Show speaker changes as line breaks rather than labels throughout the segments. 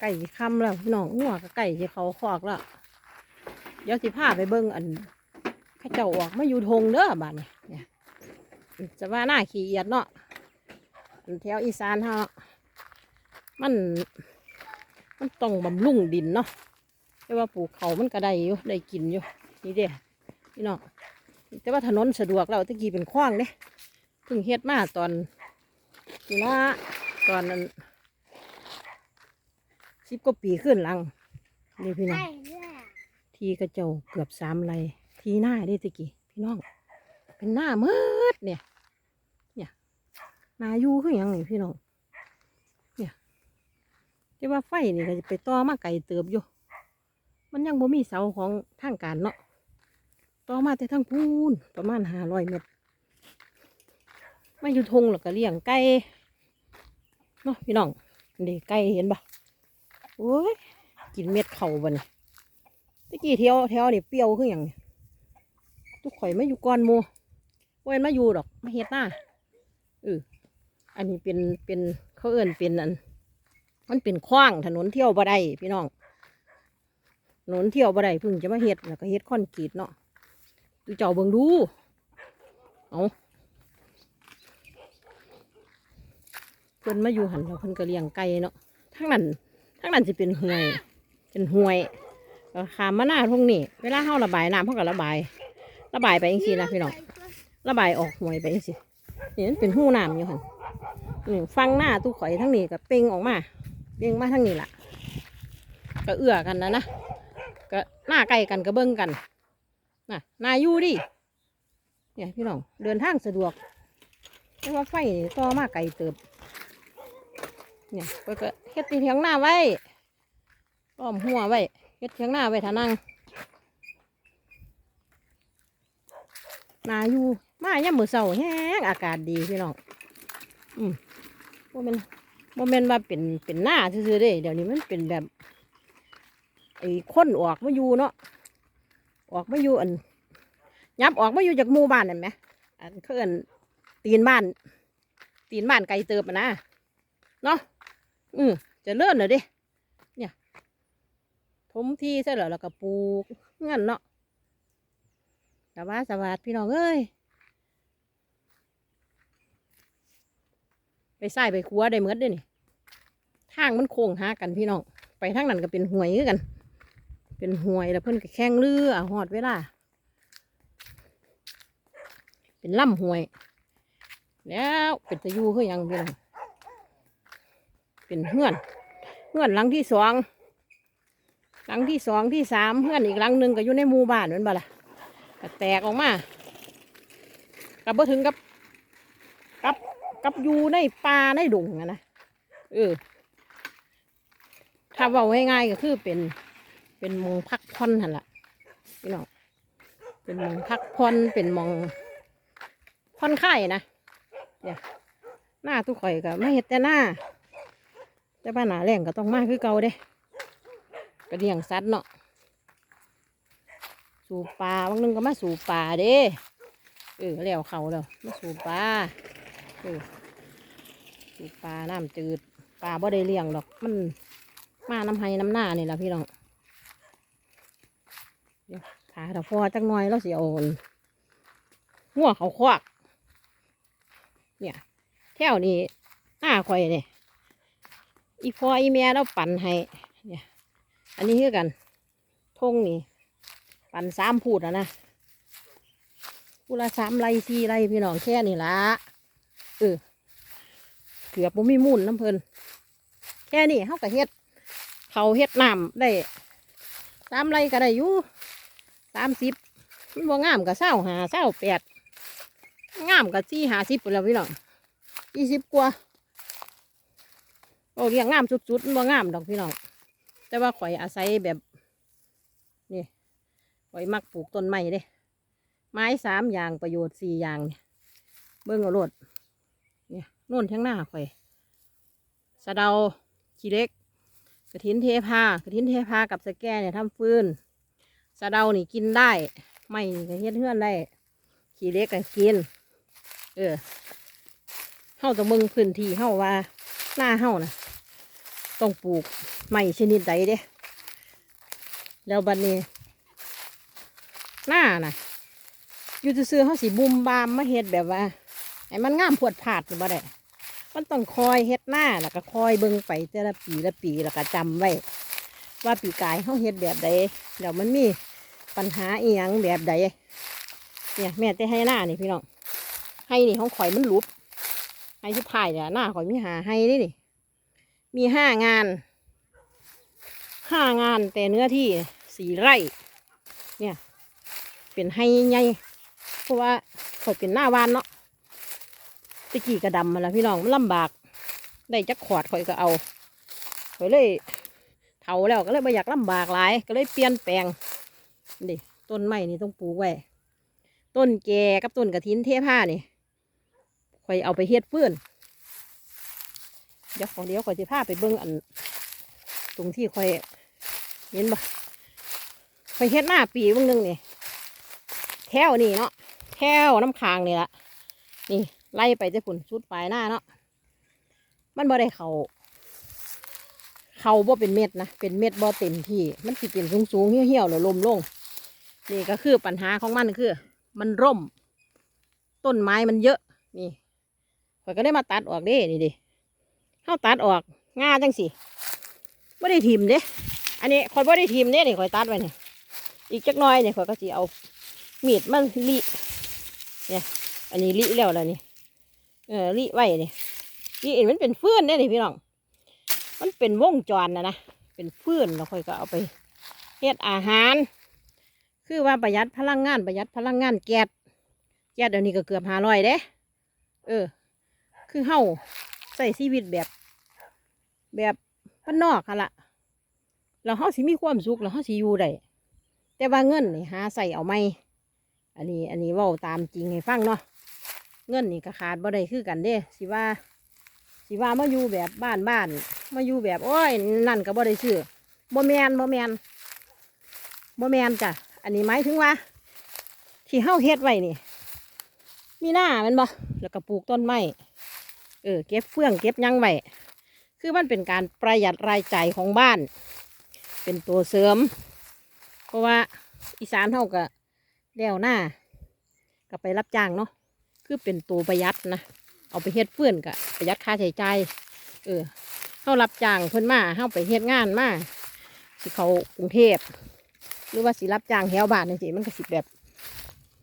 ไก่ค่ำแล้วพี่น้องงัวกับไก่ที่เขาคอกแล้วเดี๋ยวสิพาไปเบิ่งอันข้าเจ้าออกมาอยู่ทงเด้อบ้านนี้เนี่ยจะว่าหน้าขี้เอียดเนาะแถวอีสานเฮามัน มันต้องบำรุงดินเนาะแต่ว่าปลูกเขามันก็ได้อยู่ได้กินอยู่นี่เด้พี่น้องแต่ว่าถนนสะดวกแล้วตะกี้เป็นขว้างเด้เพิ่งเฮ็ดมาตอนนี่ละตอนนั้น สิบกว่าปีขึ้นหลังนี่พี่น้อง
ใช่ด้วย
ทีกระเจ้าเกือบสามไรทีหน้าได้ตะกี้พี่น้อง เป็นหน้ามืดเนี่ย เนี่ยหนาอยู่คือหยังนี่พี่น้อง เนี่ยแต่ว่าไฟนี่ก็จะไปต่อมาไกลเติบอยู่ มันยังบ่มีเสาของทางการเนาะต่อมาแต่ทางพูนประมาณห้าร้อยเมตรมาอยู่ทงแล้วก็เลี้ยงไก่เนาะพี่น้องนี่ไก่เห็นปะ โอ้ยกินเม็ดเข่าบันตะกี้เที่ยวแถวนี่เปรี้ยวคืออย่างนี้ทุกข่อยไม่อยู่ก่อนหมูเว้นมาอยู่ดอกมาเฮ็ดหน้าเอออันนี้เป็นเป็นเขาเอื่นเป็นอันมันเป็นขว้างถนนเที่ยวบ่ได้พี่น้องถนนเที่ยวบ่ได้พิ่งจะมาเฮ็ดแล้วก็เฮ็ดคอนกรีตเนาะดูเจ้าเบิ่งดูเอาเพิ่นมาอยู่หันแล้วเพิ่นก็เลี้ยงไก่เนาะทั้งนั้น ทั้งนั้นจะเป็นห่วย เป็นห่วยขามมาหน้าทุ่งนี่เวลาเฮาระบายน้ำเฮาก็ระบาย ระบายไปจังซี่นะพี่น้อง ระบายออกห่วยไปจังซี่นี่มันเป็นหูน้ำอยู่หั่นนี่ฟังหน้าตู้ข่อยทั้งนี้ก็เป่งออกมา เป่งมาทั้งนี้ล่ะ ก็เอื้อกันนะนะ ก็หน้าใกล้กันก็เบิ่งกัน น่ะ นาอยู่ดิ เนี่ยพี่น้อง เดินทางสะดวกแต่ว่าไฟต่อมาไกลเติบ เนี่ยเพิ่นก็เฮ็ดตีเถียงหน้าไว้ล้อมหัวไว้เฮ็ดเทียงหน้าไว้ทานั่งนาอยู่มาย่ำมือเสาแห้งอากาศดีพี่น้องอืมโมเมนโมเมนว่าเป็นเป็นหน้าซื่อๆเด้เดี๋ยวนี้มันเป็นแบบไอ้คนออกมาอยู่เนาะออกมาอยู่อันยับออกมาอยู่จากหมู่บ้านนั่นไหมอันเขาเอินตีนบ้าน ตีนบ้านไกลเติบอะนะเนาะ อืมเจะเลื่อนเลยดิถมที่ใช่เหรอแล้วก็ปลูกงั้นเนาะสวัสดีสวัสดีพี่น้องเอ้ยไปใส่ไปคัวได้เมดเด้วยนี่ทางมันโค้งหากันพี่น้องไปทางนั้นก็เป็นห่วยกัน เป็นห่วยแล้วเพิ่อนก็แข้งเรือหอดเวลาเป็นล่ำห่วย แล้วเป็นตะยูคือหยังพี่น้อง เป็นเฮือนเฮือนหลังที่สองหลังที่สองที่สามเพื่อนอีกหลังหนึ่งก็อยู่ในหมู่บ้านนั่นบ่ล่ะก็แตกออกมากับบ่ถึงกับกับกับอยู่ในป่าในดงอะนะเออถ้าเว่าง่ายๆก็คือเป็นเป็นมองพักผ่อนหันละพี่น้องเป็นมองพักผ่อนเป็นมองผ่อนคลายนะเนี่ยหน้าทุกข่อยก็ไม่เห็ดแต่หน้า แต่บ้านหนาแรงก็ต้องมากคือเก่าเด้ก็เลี้ยงสัตว์เนาะสู่ปลาบางนึงก็มาสู่ปลาเด้เออแล้วเขาแล้วมาสู่ปลาเออสู่ปลาน้ำจืดปลาบ่ได้เลี้ยงดอกมันมาน้ำไห้น้ำหน้านี่แหละพี่น้องเดี๋ยวขาถ้าพอจักหน่อยแล้วสิเอาหัวเขาควักเนี่ยแถวนี้หน้าข่อยเนี่ย อีพ่ออีแม่เราปั่นให้เนี่ยอันนี้คือกันทงนี่ ปั่นสามพูดนะนะพูละสามไรสี่ไรพี่น้องแค่นี้ละเออเกือบบ่มีมูลน้ำเพลินแค่นี้เขาก็เฮ็ดเขาเฮ็ดน้ำได้สามไรก็ได้อยู่สามสิบมันบ่งามก็เศร้าหาเศร้าแปดงามก็สี่หาสิบไปแล้วพี่น้องยี่สิบกว่า โอ้เรียงงามสุดๆมันบ่งามดอกพี่น้องแต่ว่าข่อยอาศัยแบบนี่ข่อยมักปลูกต้นไม้เด้ ไม้สามอย่างประโยชน์สี่อย่างเนี่ยเบิ้งเอาโลดเนี่ยโน่นทั้งหน้าข่อยสะเดาขี้เล็ก กระถินเทพากระถินเทพากับสะแกเนี่ยทำฟืนสะเดานี่กินได้ไม่นี่ก็เฮ็ดเฮือนได้ขี้เล็กก็กิน เออเฮาต้องเบิ่งพื้นที่เฮาว่าหน้าเฮานะ ต้องปลูกไม้ชนิดใดเด้แล้วบัดนนี้ หน้าน่ะ อยู่ซื่อเขาสิบุมบามมาเฮ็ดแบบว่าไอ้มันงามพวดผาดอยู่บ่ได้มันต้องคอยเฮ็ดหน้าแล้วก็คอยเบิ่งไปแต่ละปีละปีแล้วก็จำไว้ว่าปีกายเขาเฮ็ดแบบใดเดี๋ยวมันมีปัญหาอีหยังแบบใดเนี่ยแม่แต่ให้หน้านี่พี่น้องให้นี่ของข่อยมันหลุดให้ที่พายเนี่ยหน้าข่อยมีหาให้นี่นี่ มีห้างาน ห้างานแต่เนื้อที่สี่ไร่ เนี่ย เป็นให้ใหญ่เพราะว่าข่อยเป็นหน้าวานเนาะตะกี้กระดำมาแล้วพี่น้องมันลำบาก ได้จักขวดข่อยก็เอาข่อยเลยเฒ่าแล้วก็เลยไม่อยากลำบากหลาย ก็เลยเปลี่ยนแปลงนี่ต้นไม้นี่ต้องปลูกไว้ต้นแก่กับต้นกระถินเทผ้านี่ข่อยเอาไปเฮ็ดฟืน เดี๋ยวของเดี๋ยวข่อยจะพาไปเบิ่งอัน ตรงที่ข่อยเห็นบ่ข่อยเฮ็ดหน้าปีเบิ่งหนึงนี่แถวนี่เนาะแถวน้ำค้างนี่ละนี่ไล่ไปจะฝุ่นสุดปลายหน้าเนาะมันบ่ได้เขาเขาบ่เป็นเม็ดนะเป็นเม็ดบ่เต็มที่ มันสิเป็นสูงสูงๆเหี่ยวเหี่ยวๆแล้วลมลง นี่ก็คือปัญหาของมันคือ มันร่ม ต้นไม้มันเยอะนี่ข่อยก็ได้มาตัดออกเด้นี่ดิ เข้าตัดออกง่าจังสิไม่ได้ทิมเด้อันนี้ข่อยไม่ได้ทิมเด้นี่ข่อยตัดไว้เนี่ยอีกจักน้อยเนี่ยข่อยก็จะเอามีดมันลิเนี่ย อันนี้ลิแล้วแล้วนี่เออลิไว้นี่ลิเอ็นมันเป็นฟืนเด้นี่พี่น้อง มันเป็นวงจรนะนะเป็นฟืนแล้วค่อยก็เอาไปเฮ็ดอาหาร คือว่าประหยัดพลังงานประหยัดพลังงานแก๊สแก๊สเดี๋ยวนี้ก็เกือบห้าร้อยเด้ เออ คือเฮา ใส่ชีวิตแบบ แบบบ้านนอกค่ะละแล้วเฮาสิมีความสุขแล้วเฮาสิอยู่ได้แต่ว่าเงินนี่หาใส่เอาไม่อันนี้ อันนี้ว้าตามจริงให้ฟังเนาะเงินนี่ก็ขาดบ่ได้คือกันเด้สิว่า สิว่ามาอยู่แบบบ้านบ้านมาอยู่แบบโอ้ยนั่นก็บ่ได้ซื้อบ่แมนบ่แมนบ่แมนจ้ะอันนี้หมายถึงว่า ที่เฮาเฮ็ดไว้นี่ มีหน้ามันบ่แล้วก็ปลูกต้นไม้ เออเก็บเฟื่องเก็บยังไว้คือมันเป็นการประหยัดรายจ่ายของบ้าน เป็นตัวเสริม เพราะว่าอีสานเฮาก็แล้วหน้าก็ไปรับจ้างเนาะคือเป็นตัวประหยัดนะเอาไปเฮ็ดเฟื่อนก็ประหยัดค่าใช้จ่ายเออเฮารับจ้างเพิ่นมาเฮาไปเฮ็ดงานมาสิเขากรุงเทพหรือว่าสิรับจ้างแถวบ้านจังซี่มันก็สิแบบ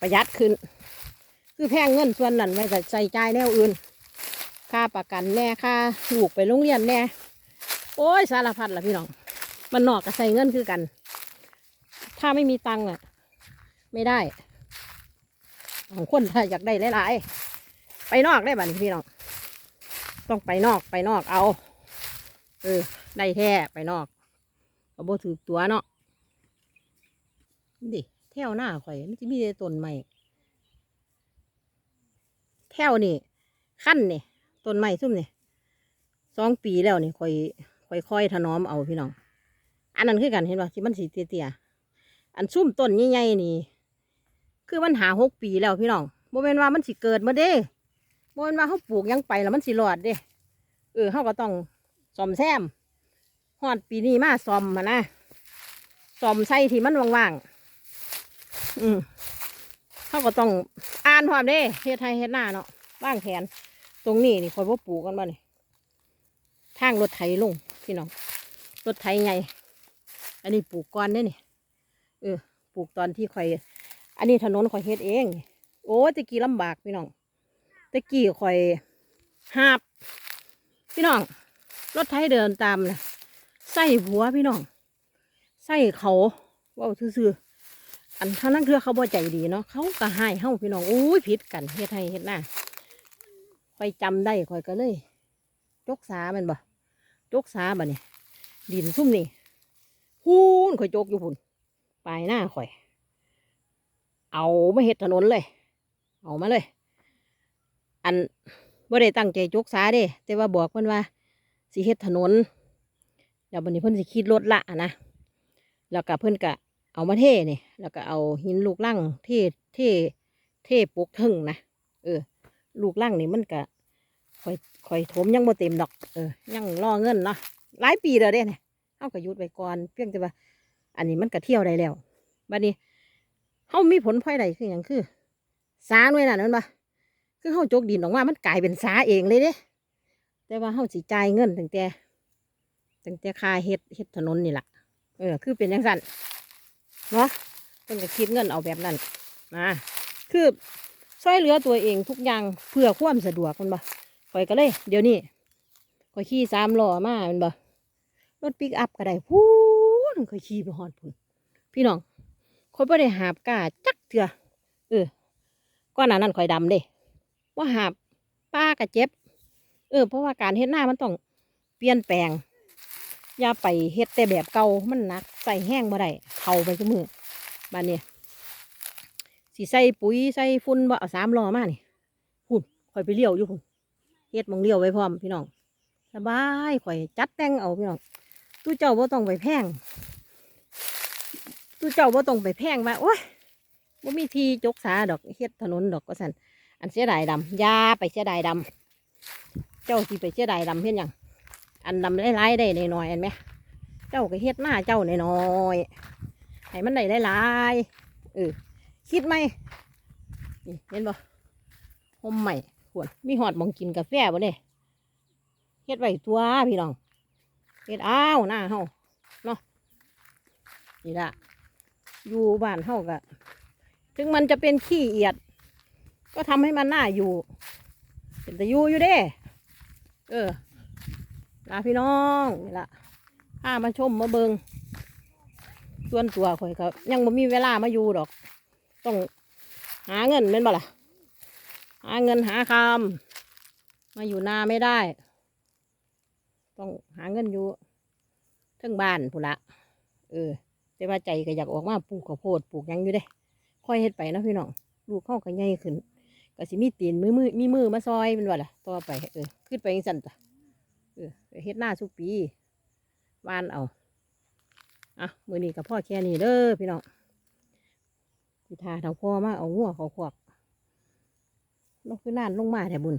ประหยัดขึ้น คือแพงเงินส่วนนั้นไว้ก็ใส่ใจแนวอื่น ค่าประกันแน่ค่าลูกไปโรงเรียนแน่โอ้ยสารพัดละพี่น้อง มันนอกก็ใส่เงินคือกัน ถ้าไม่มีตังค์อะ ไม่ได้ของคนถ้าอยากได้หลายๆไปนอกได้บัดนี้พี่น้อง ต้องไปนอกไปนอกเอา เออ ได้แท้ไปนอกเอาโบถือตัวเนาะดิแถวหน้าข่อยมันจะมีแต่ต้นไม้แถวนี่ขั้นนี่ ต้นไม้ซุ่มนี่สองปีแล้วนี่ข่อยข่อยค่อยถนอมเอาพี่น้อง อันนั้นคือกันเห็นป่ะที่มันสีเตี้ยๆอันซุ่มต้นใหญ่ๆนี่ คือมันหาหกปีแล้วพี่น้องโมเมนว่ามันสิเกิดมาเด้โมเมนว่าเขาปลูกยังไปแล้วมันสิรอดเด้ เออเขาก็ต้องซ่อมแซมฮอดปีนี้มาซ่อมมานะซ่อมใส่ที่มันว่างๆอืมเขาก็ต้องอ่านความเด้เฮ็ดไทยเฮ็ดหน้าเนาะว่างแผน ตรงนี้นี่คอยว่าปลูกกันบ้านี่ทางรถไถลงพี่น้องรถไถไง อันนี้ปลูกก่อนเด้นี่เออปลูกตอนที่คอย อันนี้ถนนข่อยเฮ็ดเอง โอ้ตะกี้ลำบากพี่น้องตะกี้ข่อยหาบ พี่น้องรถไถเดินตามนะใส่หัวพี่น้องใส่เขาเว่าซื่ออันท่านั้นคือเขาบ่ใจดีเนาะเขาก็ให้เฮ้าพี่น้องโอ้ยผิดกันเฮ็ดให้เฮ็ดหน้า ข่อยจำได้ข่อยก็เลยจกสามันบ่จกสาบ่เนี่ยดินซุ่มนี่พูนข่อยจกอยู่พุ่นปลายหน้าข่อย เอามาเฮ็ดถนนเลย เอามาเลย อันบ่ได้ตั้งใจจกสาเด้ แต่ว่าบอกเพิ่นว่าสิเฮ็ดถนนเดี๋ยวบัดนี้เพิ่นสิคิดรถละนะแล้วก็เพิ่นก็เอามาเทนี่แล้วก็เอาหินลูกลังเทเทเทปลูกทึ่งนะเออ ลูกลังนี่มันก็ค่อยค่อยถมยังบ่เต็มดอก เออ ยังรอเงินเนาะหลายปีแล้วเด้เนี่ยเฮาก็ยุดไว้ก่อนเพียงแต่ว่า อันนี้มันก็เที่ยวได้แล้วบัดนี้เฮามีผลพลอยได้คือหยังคือสาหน่วยนั้นนั่นบ่คือเฮาจกดินออกมามันกลายเป็นสาเองเลยเด้ แต่ว่าเฮาสิจ่ายเงินตั้งแต่ตั้งแต่ค่าเฮ็ดเฮ็ดถนนนี่แหละเออ คือเป็นจังซั่นเนาะเพิ่นก็คิดเงินเอาแบบนั้นนะคือ ช่วยเหลือตัวเองทุกอย่างเพื่อความสะดวกมันบ่ข่อยก็เลย เดี๋ยวนี้ข่อยขี่สามล้อมามันบ่รถปิกอัพก็ได้พูนข่อยขี่ไปฮอดพุ่นพี่น้องข่อยบ่ได้หาบกาจักเถื่อเออก่อนหนานั้นข่อยดำเด้ว่าหาบป้าก็เจ็บ เออ เพราะว่าการเฮ็ดหน้ามันต้องเปลี่ยนแปลงอย่าไปเฮ็ดแต่แบบเก่ามันหนักใส่แห้งบ่ได้เท่าไปกับมือบ้านนี้ สิใส่ปุ๋ยใส่ฝุ่นบ่เอาสามล้อมานี่หุ่นข่อยไปเลี้ยวอยู่หุ่นเฮ็ดมองเลี้ยวไว้พร้อมพี่น้องสบายข่อยจัดแต่งเอาพี่น้องตู้เจ้าบ่ต้องไปแพงตู้เจ้าบ่ต้องไปแพงว่าโอ้ยบ่มีทีจกสาดอกเฮ็ดถนนดอกก็สั่นอันเสียดายดำยาไปเสียดายดำเจ้าสิไปเสียดายดำเพี้ยนหยังอันดำหลายๆได้หน่อยๆเห็นไหมเจ้าก็เฮ็ดหน้าเจ้าหน่อยๆให้มันได้หลายๆเออ คิดไหมนี่เห็นบ่ห่มใหม่ควรมีหอดมองกินกาแฟบ่เนี่ยเฮ็ดไว้ตัวพี่น้องเฮ็ดอ้าวหน้าเฮาเนาะนี่ละอยู่บ้านเฮาก็ถึงมันจะเป็นขี้เอียด ก็ทำให้มันหน่าอยู่ เป็นตะยูอยู่เด้ เออลาพี่น้องนี่ละพามาชมมาเบิงส่วนตัวข่อยก็ยังบ่มีเวลามาอยู่ดอก ต้องหาเงินเป็นบ่ล่ะ หาเงินหาคำมาอยู่นาไม่ได้ ต้องหาเงินอยู่ทั้งบ้านพุ่นละ เออแต่ว่าใจก็อยากออกมาปลูกข้าวโพดปลูกยังอยู่เด้ ค่อยเฮ็ดไปนะพี่น้อง ลูกเข้าก็ใหญ่ขึ้นก็สิมีตีนมือมือมีมือมาซอยเป็นว่าล่ะต่อไปเออขึ้นไปยังสั่นจ้ะเออเฮ็ดหน้าสุปีวานเอาอะมือนี้กับพ่อแค่นี้เด้อพี่น้อง พิธาเถาพ่อมาเอาหัวเขาขวกลงขึ้นน่านลงมาแถบุญ